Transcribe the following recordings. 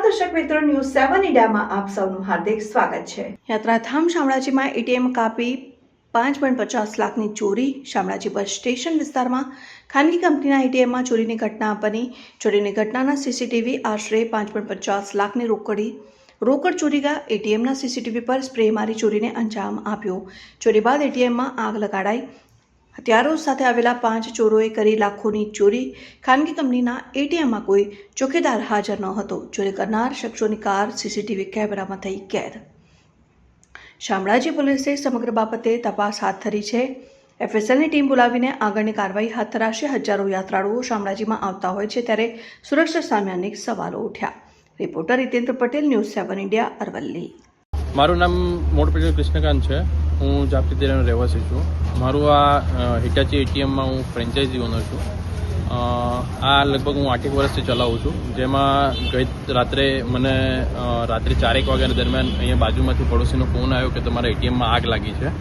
News સેવન ઇન્ડિયામાં આપ સૌનું હાર્દિક સ્વાગત છે. યાત્રાધામ શામળાજીમાં એટીએમ કાપી પાંચ પોઈન્ટ પચાસ લાખની ચોરી શામળાજી બસ સ્ટેશન વિસ્તારમાં ખાનગી કંપનીના એટીએમમાં ચોરીની ઘટના બની. ચોરીની ઘટનાના સીસીટીવી આશરે પાંચ પોઈન્ટ પચાસ લાખની રોકડી રોકડ ચોરી ગયા એટીએમના સીસીટીવી પર સ્પ્રે મારી ચોરીને અંજામ આપ્યો. ચોરી બાદ એટીએમમાં આગ લગાડાઈ. હથિયારો સાથે આવેલા પાંચ ચોરોએ કરી લાખોની ચોરી. ખાનગી કંપનીના એટીએમમાં કોઈ ચોકીદાર હાજર ન હતો. ચોરી કરનાર શખ્સોની કાર, સીસીટીવી કેમેરામાં થઈ કેદ. શામળાજી પોલીસે સમગ્ર બાબતે તપાસ હાથ ધરી છે. એફએસએલની ટીમ બોલાવીને આગળની કાર્યવાહી હાથ ધરાશે. હજારો યાત્રાળુઓ શામળાજીમાં આવતા હોય છે ત્યારે સુરક્ષા સામે અનેક સવાલો ઉઠ્યા. Reporter Hitendra Patel, news seven India, Aravalli. મારું નામ પટેલ કૃષ્ણકાંત છે. હું તેરાનો રહેવાસી છું. મારું આ હિટાચી એટીએમમાં હું ફ્રેન્ચાઇઝી ઓનર છું. આ લગભગ હું આઠેક વર્ષથી ચલાવું છું. જેમાં ગઈ રાત્રે મને રાત્રે ચારેક વાગ્યાના દરમિયાન અહીંયા બાજુમાંથી પડોશીનો ફોન આવ્યો કે તમારા એટીએમમાં આગ લાગી છે.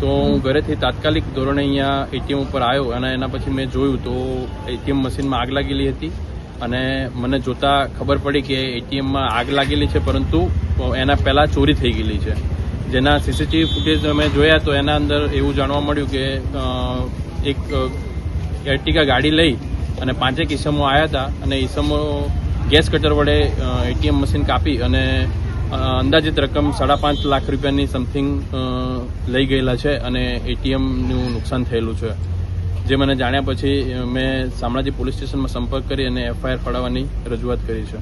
તો હું ઘરેથી તાત્કાલિક ધોરણે અહીંયા એટીએમ ઉપર આવ્યો અને એના પછી મેં જોયું તો એટીએમ મશીનમાં આગ લાગેલી હતી અને મને જોતા ખબર પડી કે એટીએમમાં આગ લાગેલી છે પરંતુ એના પહેલાં ચોરી થઈ ગયેલી છે. જેના સીસીટીવી ફૂટેજ અમે જોયા તો એના અંદર એવું જાણવા મળ્યું કે એક એર્ટિગા ગાડી લઈ અને પાંચેક ઈસમો આવ્યા હતા અને ઈસમો ગેસ કટર વડે એટીએમ મશીન કાપી અને અંદાજિત રકમ સાડા પાંચ લાખ રૂપિયાની સમથિંગ લઈ ગયેલા છે અને એટીએમનું નુકસાન થયેલું છે. જે મને જાણ્યા પછી મેં શામળાજી પોલીસ સ્ટેશનમાં સંપર્ક કરી અને એફઆઈઆર ફાળવવાની રજૂઆત કરી છે.